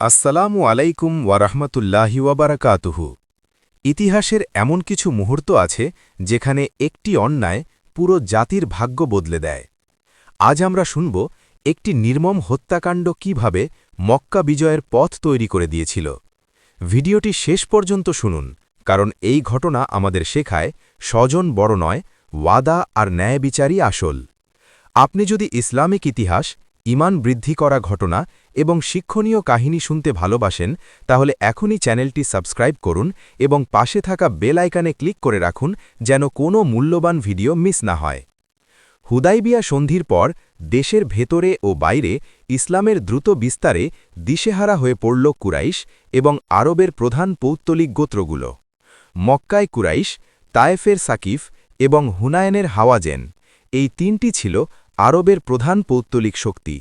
আসসালামু আলাইকুম ওয়ারহমতুল্লাহি ওয়াবারাকাতুহু। ইতিহাসের এমন কিছু মুহূর্ত আছে, যেখানে একটি অন্যায় পুরো জাতির ভাগ্য বদলে দেয়। আজ আমরা শুনব একটি নির্মম হত্যাকাণ্ড কীভাবে মক্কা বিজয়ের পথ তৈরি করে দিয়েছিল। ভিডিওটি শেষ পর্যন্ত শুনুন, কারণ এই ঘটনা আমাদের শেখায় স্বজন বড় নয়, ওয়াদা আর ন্যায় বিচারই আসল। আপনি যদি ইসলামিক ইতিহাস ইমান বৃদ্ধি করা ঘটনা এবং শিক্ষণীয় কাহিনী শুনতে ভালোবাসেন, তাহলে এখনই চ্যানেলটি সাবস্ক্রাইব করুন এবং পাশে থাকা বেল আইকানে ক্লিক করে রাখুন যেন কোনো মূল্যবান ভিডিও মিস না হয়। হুদাইবিয়া সন্ধির পর দেশের ভেতরে ও বাইরে ইসলামের দ্রুত বিস্তারে দিশেহারা হয়ে পড়ল কুরাইশ এবং আরবের প্রধান পৌত্তলিক গোত্রগুলো। মক্কায় কুরাইশ, তায়েফের সাকিফ এবং হুনায়নের হাওয়াজেন, এই তিনটি ছিল আরবের প্রধান পৌত্তলিক শক্তি।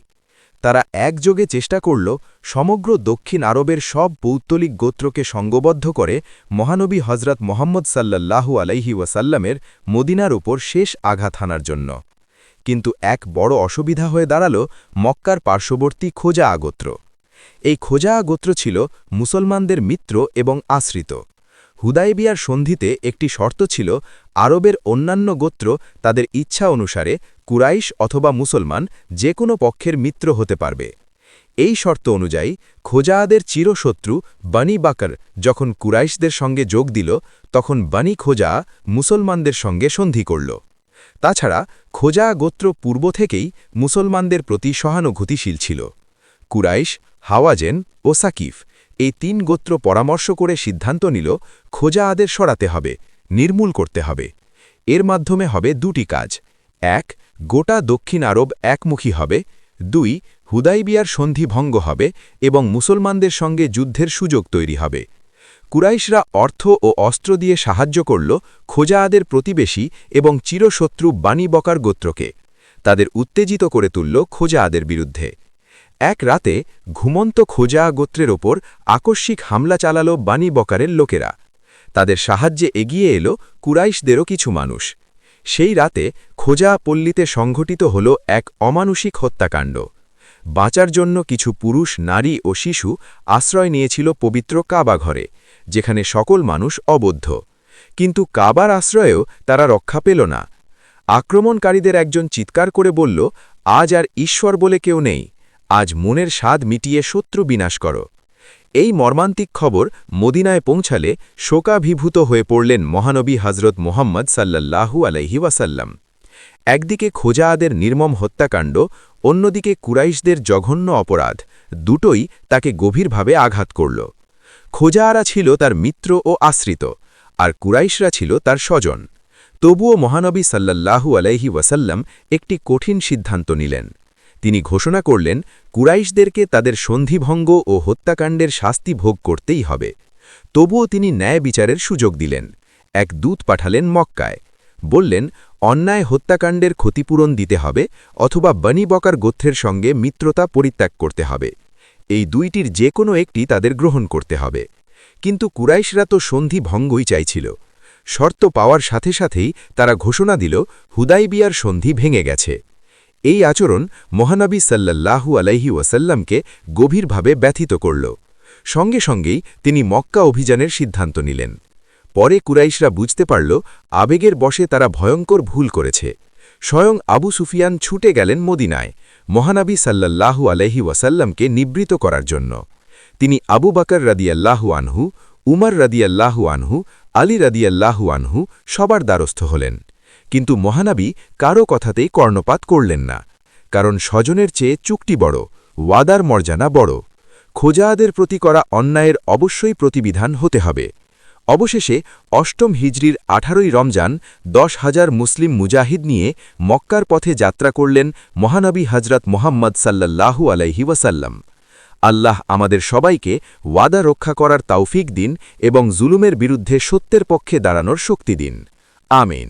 তারা একযোগে চেষ্টা করল সমগ্র দক্ষিণ আরবের সব পৌত্তলিক গোত্রকে সঙ্গবদ্ধ করে মহানবী হজরত মোহাম্মদ সাল্লাল্লাহু আলাইহি ওয়াসাল্লামের মদিনার ওপর শেষ আঘাত হানার জন্য। কিন্তু এক বড় অসুবিধা হয়ে দাঁড়াল মক্কার পার্শ্ববর্তী খোজা আগোত্র এই খোজা আগোত্র ছিল মুসলমানদের মিত্র এবং আশ্রিত। হুদাইবিয়ার সন্ধিতে একটি শর্ত ছিল, আরবের অন্যান্য গোত্র তাদের ইচ্ছা অনুসারে কুরাইশ অথবা মুসলমান যে কোনো পক্ষের মিত্র হতে পারবে। এই শর্ত অনুযায়ী খোজাদের চিরশত্রু বানি বাকর যখন কুরাইশদের সঙ্গে যোগ দিল, তখন বানি খোজা মুসলমানদের সঙ্গে সন্ধি করল। তাছাড়া খোজা গোত্র পূর্ব থেকেই মুসলমানদের প্রতি সহানুভূতিশীল ছিল। কুরাইশ, হাওয়াজেন ও সাকিফ এই তিন গোত্র পরামর্শ করে সিদ্ধান্ত নিল খোজা আদের সরাতে হবে, নির্মূল করতে হবে। এর মাধ্যমে হবে দুটি কাজ। এক গোটা দক্ষিণ আরব একমুখী হবে, দুই, হুদাইবিয়ার সন্ধি ভঙ্গ হবে এবং মুসলমানদের সঙ্গে যুদ্ধের সুযোগ তৈরি হবে। কুরাইশরা অর্থ ও অস্ত্র দিয়ে সাহায্য করল খোজা আদের প্রতিবেশী এবং চিরশত্রু বাণী বকার গোত্রকে। তাদের উত্তেজিত করে তুলল খোজা আদের বিরুদ্ধে। এক রাতে ঘুমন্ত খোজা গোত্রের ওপর আকস্মিক হামলা চালাল বাণী বকারের লোকেরা। তাদের সাহায্যে এগিয়ে এলো কুরাইশদেরও কিছু মানুষ। সেই রাতে খোজা পল্লীতে সংঘটিত হল এক অমানুষিক হত্যাকাণ্ড। বাঁচার জন্য কিছু পুরুষ, নারী ও শিশু আশ্রয় নিয়েছিল পবিত্র কাবা ঘরে, যেখানে সকল মানুষ অবদ্ধ। কিন্তু কাবার আশ্রয়েও তারা রক্ষা পেল না। আক্রমণকারীদের একজন চিৎকার করে বলল, আজ আর ঈশ্বর বলে কেউ নেই। আজ মনের স্বাদ মিটিয়ে শত্রু বিনাশ করো। এই মর্মান্তিক খবর মদিনায় পৌঁছালে শোকাভিভূত হয়ে পড়লেন মহানবী হজরত মোহাম্মদ সাল্লাল্লাহু আলাইহি ওয়াসাল্লাম। একদিকে খোজাআদের নির্মম হত্যাকাণ্ড, অন্যদিকে কুরাইশদের জঘন্য অপরাধ, দুটোই তাকে গভীরভাবে আঘাত করল। খোজাআরা ছিল তার মিত্র ও আশ্রিত, আর কুরাইশরা ছিল তার স্বজন। তবুও মহানবী সাল্লাল্লাহু আলাইহি ওয়াসাল্লাম একটি কঠিন সিদ্ধান্ত নিলেন। তিনি ঘোষণা করলেন, কুরাইশদেরকে তাদের সন্ধিভঙ্গ ও হত্যাকাণ্ডের শাস্তি ভোগ করতেই হবে। তবুও তিনি ন্যায় বিচারের সুযোগ দিলেন। এক দূত পাঠালেন মক্কায়। বললেন, অন্যায় হত্যাকাণ্ডের ক্ষতিপূরণ দিতে হবে অথবা বনি বকার গোত্রের সঙ্গে মিত্রতা পরিত্যাগ করতে হবে। এই দুইটির যে কোনো একটি তাদের গ্রহণ করতে হবে। কিন্তু কুরাইশরা তো সন্ধি ভঙ্গই চাইছিল। শর্ত পাওয়ার সাথে সাথেই তারা ঘোষণা দিল, হুদাইবিয়ার সন্ধি ভেঙে গেছে। এই আচরণ মহানবী সাল্লাল্লাহু আলাইহি ওয়াসাল্লামকে গভীরভাবে ব্যথিত করল। সঙ্গে সঙ্গেই তিনি মক্কা অভিযানের সিদ্ধান্ত নিলেন। পরে কুরাইশরা বুঝতে পারল, আবেগের বসে তারা ভয়ঙ্কর ভুল করেছে। স্বয়ং আবু সুফিয়ান ছুটে গেলেন মদিনায়, মহানবী সাল্লাল্লাহু আলহি ওয়াসাল্লামকে নিবৃত করার জন্য। তিনি আবু বাকর রাদিয়াল্লাহু আনহু, উমর রাদিয়াল্লাহু আনহু, আলী রাদিয়াল্লাহু আনহু সবার দ্বারস্থ হলেন। কিন্তু মহানাবী কারও কথাতেই কর্ণপাত করলেন না, কারণ স্বজনের চেয়ে চুক্তি বড়, ওয়াদার মর্যাদা বড়। খোজাদের প্রতি করা অন্যায়ের অবশ্যই প্রতিবিধান হতে হবে। অবশেষে অষ্টম হিজরির আঠারোই রমজান দশ হাজার মুসলিম মুজাহিদ নিয়ে মক্কার পথে যাত্রা করলেন মহানবী হজরত মোহাম্মদ সাল্লাল্লাহু আলাইহি ওয়াসাল্লাম। আল্লাহ আমাদের সবাইকে ওয়াদা রক্ষা করার তাওফিক দিন এবং জুলুমের বিরুদ্ধে সত্যের পক্ষে দাঁড়ানোর শক্তি দিন। আমিন।